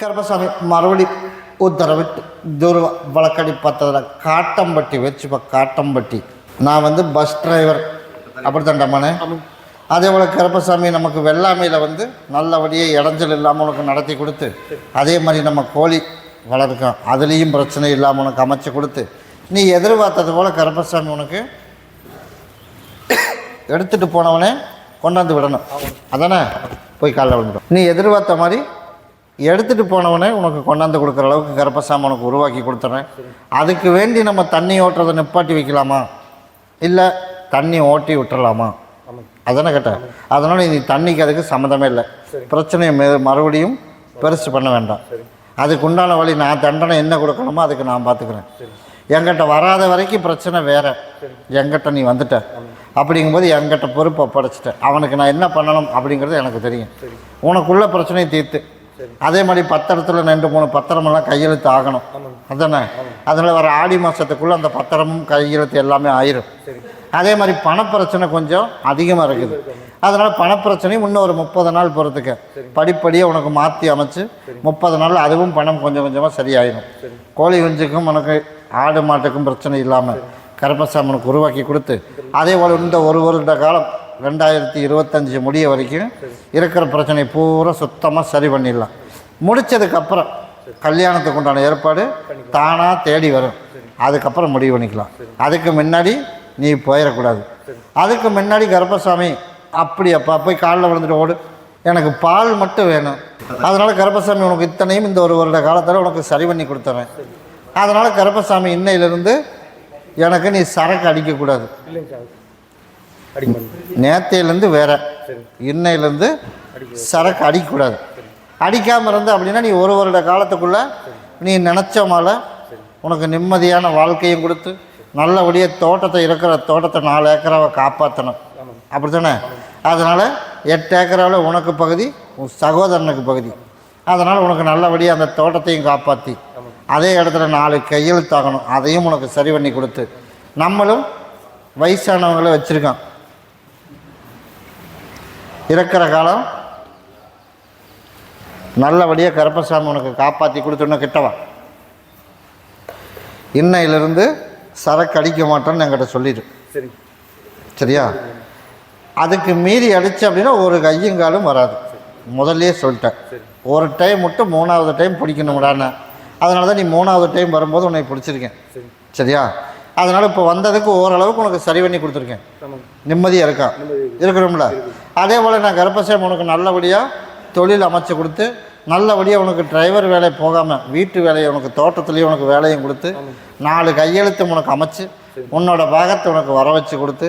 கருப்பசாமி மறுபடி உத்தரவிட்டு தூர வழக்கடி பார்த்ததில் காட்டம்பட்டி வச்சுப்பா காட்டம்பட்டி. நான் வந்து பஸ் டிரைவர் அப்படி அதே போல் கருப்பசாமி நமக்கு வெள்ளாமையில் வந்து நல்லபடியே இடைஞ்சல் இல்லாமல் உனக்கு நடத்தி கொடுத்து அதே மாதிரி நம்ம கோழி வளர்க்கோம் அதுலேயும் பிரச்சனை இல்லாமல் உனக்கு அமைச்சு கொடுத்து நீ எதிர்பார்த்தது போல் கருப்பசாமி உனக்கு எடுத்துகிட்டு போனவனே கொண்டாந்து விடணும். அதானே? போய் காலைல விழுந்துடும். நீ எதிர்பார்த்த மாதிரி எடுத்துகிட்டு போனவனே உனக்கு கொண்டாந்து கொடுக்குற அளவுக்கு கருப்பசாமி உனக்கு உருவாக்கி கொடுத்துட்றேன் அதுக்கு வேண்டி நம்ம தண்ணி ஓட்டுறதை நிப்பாட்டி வைக்கலாமா? இல்லை தண்ணி ஓட்டி விட்டுறலாமா? அதானே கேட்டேன். அதனால் நீ தண்ணிக்கு அதுக்கு சம்மந்தமே இல்லை. பிரச்சனையை மெ- மறுபடியும் பெருசு பண்ண வேண்டாம். அதுக்கு உண்டான வழி நான் தண்டனை என்ன கொடுக்கணுமோ அதுக்கு நான் பார்த்துக்கிறேன் என்கிட்ட வராத வரைக்கும் பிரச்சனை வேற. என்கிட்ட நீ வந்துட்ட. அப்படிங்கும்போது என்கிட்ட பொறுப்பை ஒப்படைச்சிட்ட. அவனுக்கு நான் என்ன பண்ணணும் அப்படிங்கிறது எனக்கு தெரியும். உனக்குள்ள பிரச்சனையை தீர்த்து. அதே மாதிரி பத்திரத்தில் ரெண்டு மூணு பத்திரமெல்லாம் கையெழுத்து ஆகணும். அதானே அதனால் வர ஆடி மாதத்துக்குள்ளே அந்த பத்திரமும் கையெழுத்து எல்லாமே ஆயிரும். அதே மாதிரி பணப்பிரச்சனை கொஞ்சம் அதிகமாக இருக்குது. அதனால் பணப்பிரச்சனையும் இன்னும் ஒரு முப்பது நாள் பொறுத்துக்க. படிப்படியாக உனக்கு மாற்றி அமைச்சு முப்பது நாள் அதுவும் பணம் கொஞ்சம் கொஞ்சமாக சரியாயிடும் கோழி குஞ்சுக்கும் உனக்கு ஆடு மாட்டுக்கும் பிரச்சனை இல்லாமல் கருப்பசாமனுக்கு உருவாக்கி கொடுத்து அதே போல் இந்த ஒரு வருட காலம் ரெண்டாயிரத்தி இருபத்தஞ்சி முடிய வரைக்கும் இருக்கிற பிரச்சனை பூரா சுத்தமாக சரி பண்ணிடலாம். முடிச்சதுக்கப்புறம் கல்யாணத்துக்கு உண்டான ஏற்பாடு தானாக தேடி வரும். அதுக்கப்புறம் முடிவு பண்ணிக்கலாம். அதுக்கு முன்னாடி நீ போயிடக்கூடாது. அதுக்கு முன்னாடி கரப்பசாமி அப்படி அப்பா போய் காலில் விழுந்துட்டு ஓடு. எனக்கு பால் மட்டும் வேணும். அதனால் கர்ப்பசாமி உனக்கு இத்தனையும் இந்த ஒரு வருட காலத்தில் உனக்கு சரி பண்ணி கொடுத்துறேன். அதனால் கர்ப்பசாமி இன்னையிலிருந்து எனக்கு நீ சரக்கு அடிக்கக்கூடாது இல்லைங்க சார் அடிக்க மாட்டேன் நேத்தையிலேருந்து வேற. இன்னையிலேருந்து சரக்கு அடிக்கக்கூடாது. அடிக்காமல் இருந்து அப்படின்னா நீ ஒரு வருட காலத்துக்குள்ளே நீ நினச்ச மேலே உனக்கு நிம்மதியான வாழ்க்கையும் கொடுத்து நல்லபடியாக தோட்டத்தை இருக்கிற தோட்டத்தை நாலு ஏக்கராவை காப்பாற்றணும் அப்படி தானே அதனால் எட்டு ஏக்கராவில் உனக்கு பகுதி உன் சகோதரனுக்கு பகுதி. அதனால் உனக்கு நல்லபடியாக அந்த தோட்டத்தையும் காப்பாற்றி அதே இடத்துல நாலு கையெழுத்தாகணும். அதையும் உனக்கு சரி பண்ணி கொடுத்து. நம்மளும் வயசானவங்கள வச்சுருக்கான். இருக்கிற காலம் நல்லபடியாக கருப்பசாமி உனக்கு காப்பாற்றி கொடுத்துன்னு கிட்டவா? இன்னையிலிருந்து சரக்கு அடிக்க மாட்டேன்னு என்கிட்ட சொல்லிடு. சரி. சரியா? அதுக்கு மீறி அடிச்சு அப்படின்னா ஒரு கையுங்காலும் வராது. முதல்லயே சொல்லிட்டேன். ஒரு டைம் மட்டும் மூணாவது டைம் பிடிக்கணும்டான்னு. அதனால தான் நீ மூணாவது டைம் வரும்போது உன்னை பிடிச்சிருக்கேன். சரி. சரியா? அதனால் இப்போ வந்ததுக்கு ஓரளவுக்கு உனக்கு சரி பண்ணி கொடுத்துருக்கேன். நிம்மதியாக இருக்கான் இருக்கணும்ல? அதே போல் நான் கர்ப்பசாமி உனக்கு நல்லபடியாக தொழில் அமைச்சு கொடுத்து நல்லபடியாக உனக்கு டிரைவர் வேலை போகாமல் வீட்டு வேலையை உனக்கு தோட்டத்துலேயும் உனக்கு வேலையும் கொடுத்து நாலு கையெழுத்து உனக்கு அமைச்சு உன்னோட பாகத்தை உனக்கு வர வச்சு கொடுத்து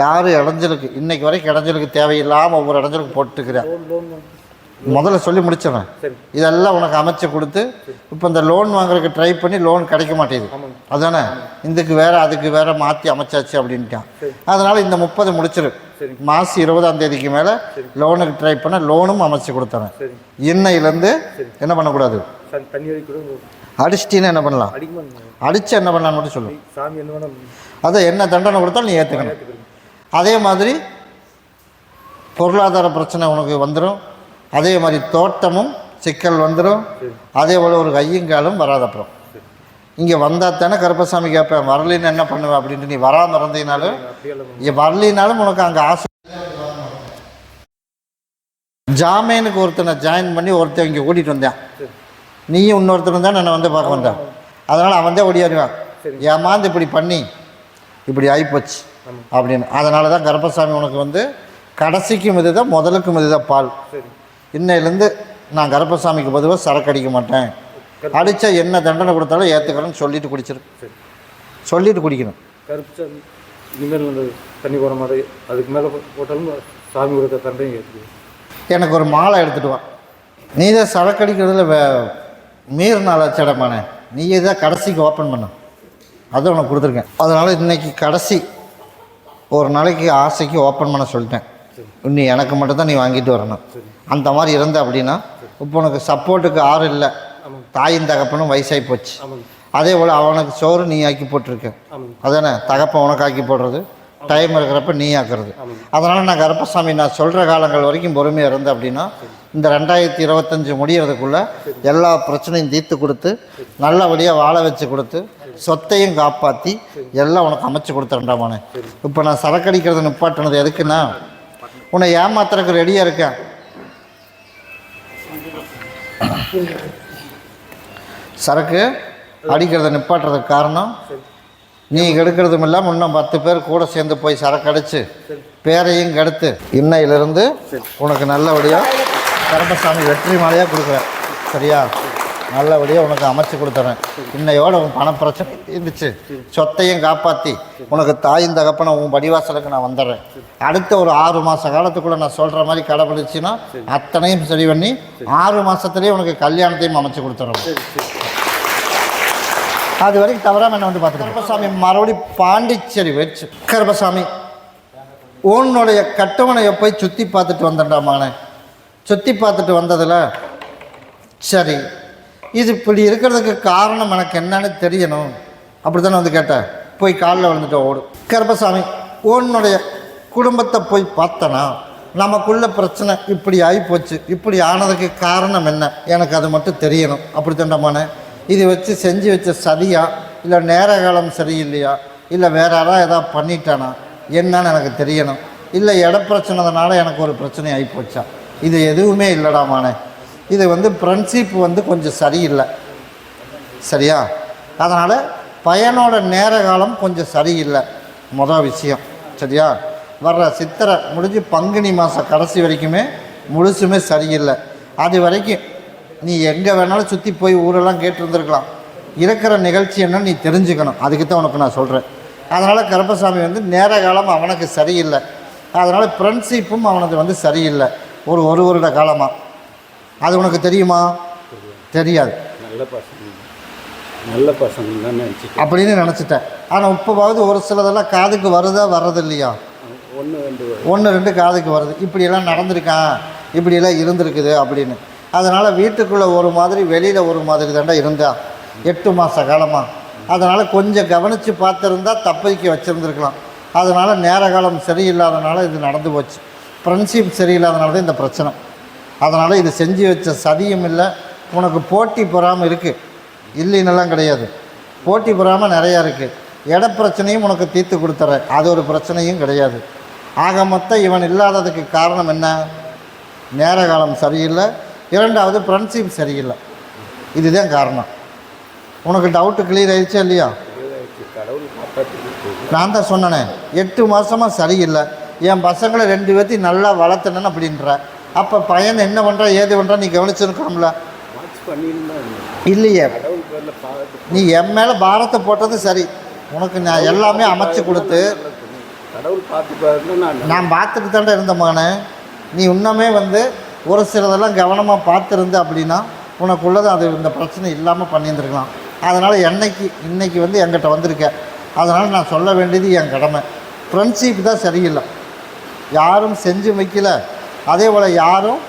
யாரும் இடைஞ்சலுக்கு இன்னைக்கு வரைக்கும் இடைஞ்சலுக்கு தேவையில்லாமல் ஒவ்வொரு இடைஞ்சலுக்கு போட்டுக்கிறேன் முதல்ல சொல்லி முடிச்சிடுறேன். இதெல்லாம் உனக்கு அமைச்சு கொடுத்து இப்போ இந்த லோன் வாங்குறதுக்கு ட்ரை பண்ணி லோன் கிடைக்க மாட்டேங்குது. அதானே? இதுக்கு வேற அதுக்கு வேற மாற்றி அமைச்சாச்சு அப்படின்ட்டான். அதனால இந்த முப்பது முடிச்சிரு. சரி. மாதம் இருபதாம் தேதிக்கு மேலே லோனுக்கு ட்ரை பண்ண லோனும் அமைச்சு கொடுத்துறேன். இன்னையிலேருந்து என்ன பண்ணக்கூடாது? அடிச்சிட்டின்னு என்ன பண்ணலாம்? அடிச்சு என்ன பண்ணலான்னு மட்டும் சொல்லு. அதை என்ன தண்டனை கொடுத்தாலும் நீ ஏற்றுக்கணும் அதே மாதிரி பொருளாதார பிரச்சனை உனக்கு வந்துடும் அதே மாதிரி தோட்டமும் சிக்கல் வந்துடும் அதே போல் ஒரு கையுங்காலும் வராது அப்புறம். இங்கே வந்தால் தானே கருப்பசாமி கேட்பேன் வரலின்னு என்ன பண்ணுவேன் அப்படின்ட்டு நீ வராமல் இருந்தீங்கனாலும் இங்கே வரலினாலும் உனக்கு அங்கே ஆசை. ஜாமீனுக்கு ஒருத்தனை ஜாயின் பண்ணி ஒருத்தன் இங்கே கூட்டிகிட்டு வந்தேன். நீயும் இன்னொருத்தரும் தான் என்னை வந்து பார்க்க வந்தேன். அதனால் அவன் தான் ஓடியாருவான். ஏமாந்து இப்படி பண்ணி இப்படி ஆகிப்போச்சு அப்படின்னு. அதனால தான் கருப்பசாமி உனக்கு வந்து கடைசிக்கும் இதுதான் முதலுக்கும் இதுதான் பால். இன்னையிலேருந்து நான் கருப்பசாமிக்கு பொதுவாக சரக்கு அடிக்க மாட்டேன். அடித்தா என்ன தண்டனை கொடுத்தாலும் ஏற்றுக்கிறேன்னு சொல்லிட்டு குடிச்சிரு சரி. சொல்லிட்டு குடிக்கணும். கருப்பு இனிமேல் வந்து தண்ணி போகிற மாதிரி அதுக்கு மேலே போட்டாலும் சாமி கொடுத்த தண்டையும் ஏற்றுக்குது எனக்கு ஒரு மாலை எடுத்துட்டு வா. நீ தான் சரக்கு அடிக்கிறதுல வே மீறினால சடமானே நீ தான் கடைசிக்கு ஓப்பன் பண்ண. அதை உனக்கு கொடுத்துருக்கேன். அதனால் இன்னைக்கு கடைசி ஒரு நாளைக்கு ஆசைக்கு ஓப்பன் பண்ண சொல்லிட்டேன். இன்னி எனக்கு மட்டும் தான் நீ வாங்கிட்டு வரணும். அந்த மாதிரி இருந்த அப்படின்னா இப்போ உனக்கு சப்போர்ட்டுக்கு ஆறு இல்லை. தாயின் தகப்பனும் வயசாகி போச்சு. அதே போல் அவனுக்கு சோறு நீ ஆக்கி போட்டிருக்க. அதானே? தகப்பன் உனக்கு ஆக்கி போடுறது டைம் இருக்கிறப்ப நீ ஆக்குறது. அதனால் நான் கருப்பசாமி நான் சொல்கிற காலங்கள் வரைக்கும் பொறுமையாக இருந்தேன் அப்படின்னா இந்த ரெண்டாயிரத்தி இருபத்தஞ்சி முடியறதுக்குள்ளே எல்லா பிரச்சனையும் தீர்த்து கொடுத்து நல்லபடியாக வாழ வச்சு கொடுத்து சொத்தையும் காப்பாற்றி எல்லாம் உனக்கு அமைச்சு கொடுத்துறேன்டாமானே இப்போ நான் சரக்கடிக்கிறது நிப்பாட்டினது எதுக்குன்னா உன்னை ஏமாத்துறதுக்கு ரெடியாக இருக்கேன். சரக்கு அடிக்கிறத நிப்பாட்டுறதுக்கு காரணம் நீ கெடுக்கிறதும் இல்லாமல் இன்னும் பத்து பேர் கூட சேர்ந்து போய் சரக்கு அடித்து பேரையும் கெடுத்து இன்னையிலிருந்து உனக்கு நல்லபடியாக கருப்பசாமி வெற்றி மாலையாக கொடுக்குறேன். சரியா? நல்லபடியாக உனக்கு அமைச்சு கொடுத்துறேன். இன்னையோட உன் பண பிரச்சனை இருந்துச்சு சொத்தையும் காப்பாற்றி உனக்கு தாயும் தகப்பன உன் படிவாசலுக்கு நான் வந்துடுறேன். அடுத்த ஒரு ஆறு மாத காலத்துக்குள்ளே நான் சொல்கிற மாதிரி கடைப்பிடிச்சின்னா அத்தனையும் சரி பண்ணி ஆறு மாதத்துலேயே உனக்கு கல்யாணத்தையும் அமைச்சு கொடுத்துறேன். அது வரைக்கும் தவறாம என்ன வந்து பார்த்து கருப்பசாமி மறுபடியும் பாண்டிச்சேரி வச்சு கருப்பசாமி உன்னுடைய கட்டவனையை போய் சுற்றி பார்த்துட்டு வந்தேன்டா சுற்றி பார்த்துட்டு வந்ததில் சரி இது இப்படி இருக்கிறதுக்கு காரணம் எனக்கு என்னன்னு தெரியணும். அப்படி தானே வந்து கேட்டேன். போய் காலில் விழுந்துட்டு ஓடு. கருப்பசாமி உன்னுடைய குடும்பத்தை போய் பார்த்தனா? நமக்குள்ள பிரச்சனை இப்படி ஆகிப்போச்சு இப்படி ஆனதுக்கு காரணம் என்ன? எனக்கு அது மட்டும் தெரியணும். அப்படி தாண்டமானே இது வச்சு செஞ்சு வச்ச சதியா இல்லை நேர காலம் சரியில்லையா இல்லை வேற யாராவது எதாவது பண்ணிட்டானா என்னன்னு எனக்கு தெரியணும். இல்லை இட பிரச்சனைனால எனக்கு ஒரு பிரச்சனை ஆகிப்போச்சா இது எதுவுமே இல்லடாமானே இது வந்து ஃப்ரெண்ட்ஷிப் வந்து கொஞ்சம் சரியில்லை. சரியா? அதனால் பையனோட நேர காலம் கொஞ்சம் சரியில்லை. மொதல் விஷயம். சரியா? வர்ற சித்திரை முடிஞ்சு பங்குனி மாதம் கடைசி வரைக்குமே முழுசுமே சரியில்லை. அது வரைக்கும் நீ எங்கே வேணாலும் சுற்றி போய் ஊரெல்லாம் கேட்டிருந்துருக்கலாம். இருக்கிற நிகழ்ச்சி என்னன்னு நீ தெரிஞ்சுக்கணும். அதுக்கு தான் உனக்கு நான் சொல்கிறேன் அதனால் கருப்பசாமி வந்து நேர காலம் அவனுக்கு சரியில்லை. அதனால் ஃப்ரெண்ட்ஷிப்பும் அவனுக்கு வந்து சரியில்லை. ஒரு ஒரு வருட காலமாக அது உனக்கு தெரியுமா? தெரியாது. நல்ல பசங்க. நல்ல பசங்க தான் நினச்சிட்டேன். அப்படின்னு நினச்சிட்டேன். ஆனால் இப்போவாவது ஒரு சிலதெல்லாம் காதுக்கு வருதா வர்றது இல்லையா ஒன்று ரெண்டு ஒன்று ரெண்டு காதுக்கு வருது. இப்படியெல்லாம் நடந்திருக்கான். இப்படியெல்லாம் இருந்திருக்குது அப்படின்னு. அதனால் வீட்டுக்குள்ளே ஒரு மாதிரி வெளியில் ஒரு மாதிரி தாண்டா இருந்தா. எட்டு மாத காலமாக அதனால் கொஞ்சம் கவனித்து பார்த்துருந்தா தப்பிக்க வச்சுருந்துருக்கலாம். அதனால் நேர காலம் சரியில்லாதனால இது நடந்து போச்சு. ஃப்ரெண்ட்ஷிப் சரியில்லாதனால தான் இந்த பிரச்சனை. அதனால் இது செஞ்சு வச்ச சதியும் இல்லை. உனக்கு போட்டி பொறாமல் இருக்குது இல்லைன்னெல்லாம் கிடையாது. போட்டி பொறாமல் நிறையா இருக்குது இட பிரச்சனையும் உனக்கு தீர்த்து கொடுத்துறேன். அது ஒரு பிரச்சனையும் கிடையாது. ஆக மொத்தம் இவன் இல்லாததுக்கு காரணம் என்ன? நேர காலம் சரியில்லை. இரண்டாவது ஃப்ரெண்ட்ஷிப் சரியில்லை. இதுதான் காரணம். உனக்கு டவுட்டு கிளியர் ஆயிடுச்சா இல்லையா? நான் தான் சொன்னனே எட்டு மாதமாக சரியில்லை. என் பசங்களை ரெண்டு பேர்த்தையும் நல்லா வளர்த்தனேன்னு அப்படின்ற. அப்போ பையன் என்ன பண்ணுறா ஏது பண்ணுறா நீ கவனிச்சிருக்கணும்ல? இல்லையே. நீ என் மேலே பாரத்தை போட்டது சரி. உனக்கு நான் எல்லாமே அமைச்சு கொடுத்து நான் நான் பார்த்துட்டு தாண்டா இருந்த மகனே. நீ இன்னுமே வந்து ஒரு சிலதெல்லாம் கவனமாக பார்த்துருந்து அப்படின்னா உனக்குள்ளது அது இந்த பிரச்சனை இல்லாமல் பண்ணியிருந்துருக்கலாம். அதனால் என்னைக்கு இன்னைக்கு வந்து என்கிட்ட வந்திருக்க. அதனால் நான் சொல்ல வேண்டியது என் கடமை. ஃப்ரெண்ட்ஷிப் தான் சரியில்லை. யாரும் செஞ்சு வைக்கல. அதே போல் யாரும்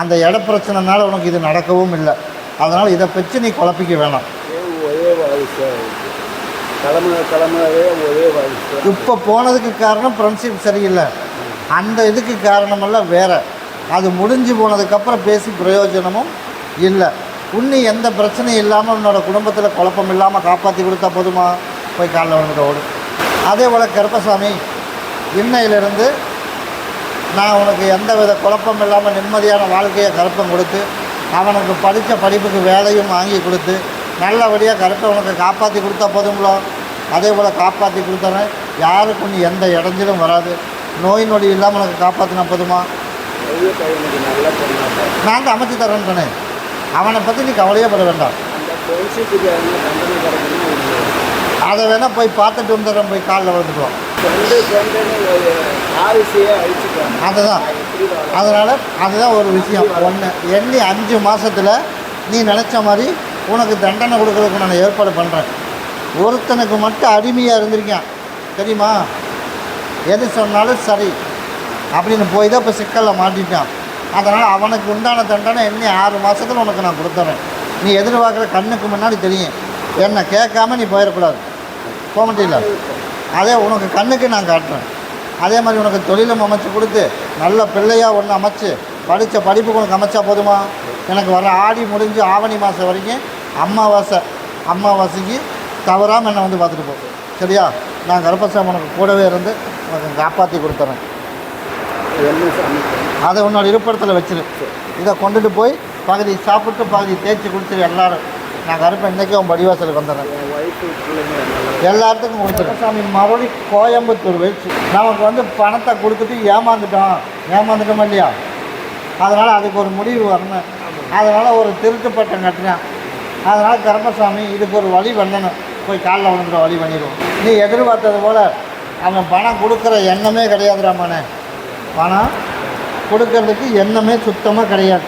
அந்த இட பிரச்சனைனால உனக்கு இது நடக்கவும் இல்லை. அதனால் இதை பற்றி நீ குழப்பிக்க வேணாம். இப்போ போனதுக்கு காரணம் ஃப்ரெண்ட்ஷிப் சரியில்லை. அந்த இதுக்கு காரணமெல்லாம் வேறு. அது முடிஞ்சு போனதுக்கப்புறம் பேசி பிரயோஜனமும் இல்லை. உன்னி எந்த பிரச்சனையும் இல்லாமல் உன்னோட குடும்பத்தில் குழப்பம் இல்லாமல் காப்பாற்றி கொடுத்தா போதுமா? போய் காலில் விழுந்துட்டு ஓடும் அதே போல் கருப்பசாமி இன்னையிலிருந்து நான் உனக்கு எந்த வித குழப்பம் இல்லாமல் நிம்மதியான வாழ்க்கையை கருப்பம் கொடுத்து அவனுக்கு படித்த படிப்புக்கு வேலையும் வாங்கி கொடுத்து நல்லபடியாக கருப்பை உனக்கு காப்பாற்றி கொடுத்தா போதுங்களோ அதே போல் காப்பாற்றி கொடுத்தறேன் யாருக்கும் நீ எந்த இடைஞ்சலும் வராது. நோய் நொடி இல்லாமல் உனக்கு காப்பாற்றினா போதுமா? நான் தான் தரேன் தரேன்ட்டனே அவனை பற்றி நீ கவலையே பட வேண்டாம். அதை வேணால் போய் பார்த்துட்டு வந்துடுறேன் போய் காலில் விழுந்துக்குவோம் அதுதான். அதனால் அதுதான் ஒரு விஷயம். ஒன்று எண்ணி அஞ்சு மாதத்தில் நீ நினச்ச மாதிரி உனக்கு தண்டனை கொடுக்கறதுக்கு நான் ஏற்பாடு பண்ணுறேன் ஒருத்தனுக்கு மட்டும் அடிமையாக இருந்திருக்கேன். தெரியுமா? எது சொன்னாலும் சரி. அப்படின்னு போய் தான் இப்போ சிக்கலில் மாட்டிட்டான். அதனால் அவனுக்கு உண்டான தண்டனை இன்னும் ஆறு மாதத்தில் உனக்கு நான் கொடுத்துறேன். நீ எதிர்பார்க்குற கண்ணுக்கு முன்னாடி தெரியும். என்னை கேட்காம நீ போயிடக்கூடாது. போக முடியல அதே உனக்கு கண்ணுக்கு நான் காட்டுறேன். அதே மாதிரி உனக்கு தொழிலும் அமைச்சு கொடுத்து நல்ல பிள்ளையாக ஒன்று அமைச்சு படித்த படிப்புக்கு உனக்கு அமைச்சா போதுமா? எனக்கு வர ஆடி முடிஞ்சு ஆவணி மாதம் வரைக்கும் அம்மாவாசை அம்மாவாசைக்கு தவறாமல் என்னை வந்து பார்த்துட்டு போ. சரியா? நான் கருப்பசாமி உனக்கு கூடவே இருந்து உனக்கு காப்பாற்றி கொடுத்துறேன். அதை உன்னோட இருப்பிடத்தில் வச்சிரு. இதை கொண்டுட்டு போய் பகுதி சாப்பிட்டு பகுதி தேய்ச்சி கொடுத்துரு எல்லாரும். நான் கருப்பை இன்றைக்கே உன் படிவாசலுக்கு வந்துடுறேன். எல்லாத்துக்கும் கொடுத்துருக்கேன் சாமி மறுபடி கோயம்புத்தூர் வச்சு நமக்கு வந்து பணத்தை கொடுத்துட்டு ஏமாந்துட்டோம். ஏமாந்துட்டோம் இல்லையா? அதனால் அதுக்கு ஒரு முடிவு வரணும். அதனால் ஒரு திருட்டு பட்டம் கட்டினேன். அதனால் கருப்பசாமி இதுக்கு ஒரு வழி பண்ணணும். போய் காலில் விழுந்துற வழி பண்ணிடுவோம். நீ எதிர்பார்த்தது போல் அவன் பணம் கொடுக்குற எண்ணமே கிடையாது ராமானே பணம் கொடுக்கறதுக்கு எண்ணமே சுத்தமாக கிடையாது.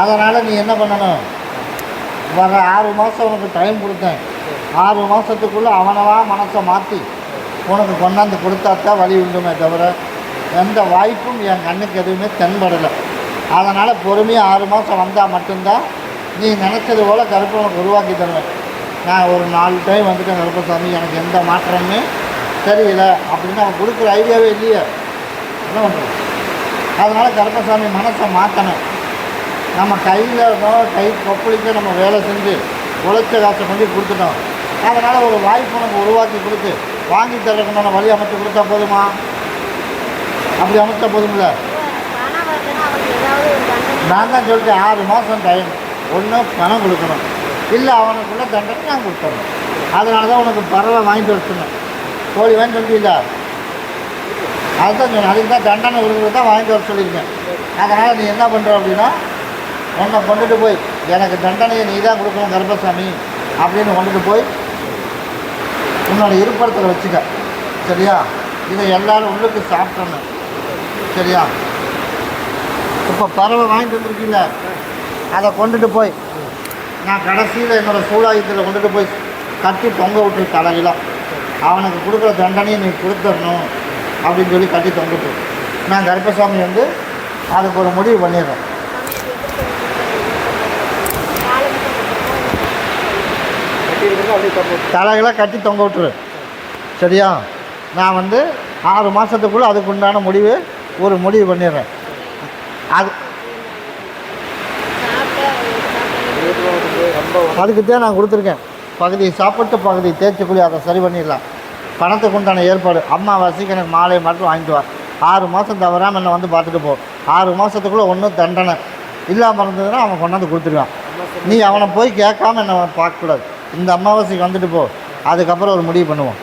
அதனால் நீ என்ன பண்ணணும்? வர ஆறு மாதம் உனக்கு டைம் கொடுத்தேன். ஆறு மாதத்துக்குள்ளே அவனவா மனசை மாற்றி உனக்கு கொண்டாந்து கொடுத்தாத்தான் வழி உண்டுமே தவிர எந்த வாய்ப்பும் என் கண்ணுக்கு எதுவுமே தென்படலை. அதனால் பொறுமையாக ஆறு மாதம் வந்தால் மட்டும்தான் நீ நினச்சது போல் கருப்பு உனக்கு உருவாக்கி தருவேன். நான் ஒரு நாலு டைம் வந்துட்டேன் கருப்பசாமி. எனக்கு எந்த மாற்றமுமே தெரியல அப்படின்னு அவன் கொடுக்குற ஐடியாவே இல்லையே. என்ன பண்ணுறது அதனால் கருப்பசாமி மனசை மாற்றணும் நம்ம கையில் இருந்தோம் கை கொப்பளிக்க நம்ம வேலை செஞ்சு உழைச்ச காசை கொண்டு கொடுத்துட்டோம். அதனால் ஒரு வாய்ப்பு நமக்கு உருவாக்கி கொடுத்து வாங்கி தரக்குண்டான வழி அமைச்சு கொடுத்தா போதுமா? அப்படி அமைச்சா போதுமில்ல நான் தான் சொல்லிட்டேன் ஆறு மாதம் டைம் ஒன்று பணம் கொடுக்கணும். இல்லை அவனுக்குள்ள தண்டனை நான் கொடுத்துடணும். அதனால தான் உனக்கு பறவை வாங்கிட்டு வர கோழி வாங்கிட்டு வந்துட்டீங்களா அதுதான் சொன்னேன். அதுக்கு தான் தண்டனை கொடுக்குறது தான் வாங்கிட்டு வர சொல்லியிருக்கேன். அதனால் நீ என்ன பண்ணுற அப்படின்னா உன்னை கொண்டுட்டு போய் எனக்கு தண்டனையை நீ தான் கொடுக்கணும் கருப்பசாமி அப்படின்னு கொண்டுட்டு போய் உன்னோட இருப்பிடத்தில் வச்சுக்க. சரியா? இதை எல்லோரும் உள்ளுக்கு சாப்பிட்டணும் சரியா? இப்போ பறவை வாங்கிட்டு வந்திருக்கீங்க. அதை கொண்டுட்டு போய் நான் கடைசியில் என்னோடய சூழாயுதத்தில் கொண்டுட்டு போய் கட்டி தொங்க விட்டு தலையிலாம் அவனுக்கு கொடுக்குற தண்டனையை நீ கொடுத்துடணும். அப்படின்னு சொல்லி கட்டி தந்துட்டு நான் கருப்பசாமி வந்து அதுக்கு ஒரு முடிவு பண்ணிடுறேன். தலைகளை கட்டி தொங்க விட்டுரு. சரியா? நான் வந்து ஆறு மாதத்துக்குள்ளே அதுக்கு உண்டான முடிவு ஒரு முடிவு பண்ணிடுறேன். அது ரொம்ப அதுக்கு தான் நான் கொடுத்துருக்கேன். பகுதி சாப்பிட்டு பகுதி தேய்ச்சிக்குள்ளே அதை சரி பண்ணிடலாம். பணத்துக்கு உண்டான ஏற்பாடு. அம்மாவாசைக்கு எனக்கு மாலை மட்டும் வாங்கிட்டு வா. ஆறு மாதம் தவறாமல் என்னை வந்து பார்த்துட்டு போ. ஆறு மாதத்துக்குள்ளே ஒன்றும் தண்டனை இல்லாமல் இருந்ததுன்னா அவன் கொண்டாந்து கொடுத்துருவான். நீ அவனை போய் கேட்காம என்னை பார்க்கக்கூடாது. இந்த அமாவாசைக்கு வந்துட்டு போ. அதுக்கப்புறம் ஒரு முடிவு பண்ணுவோம்.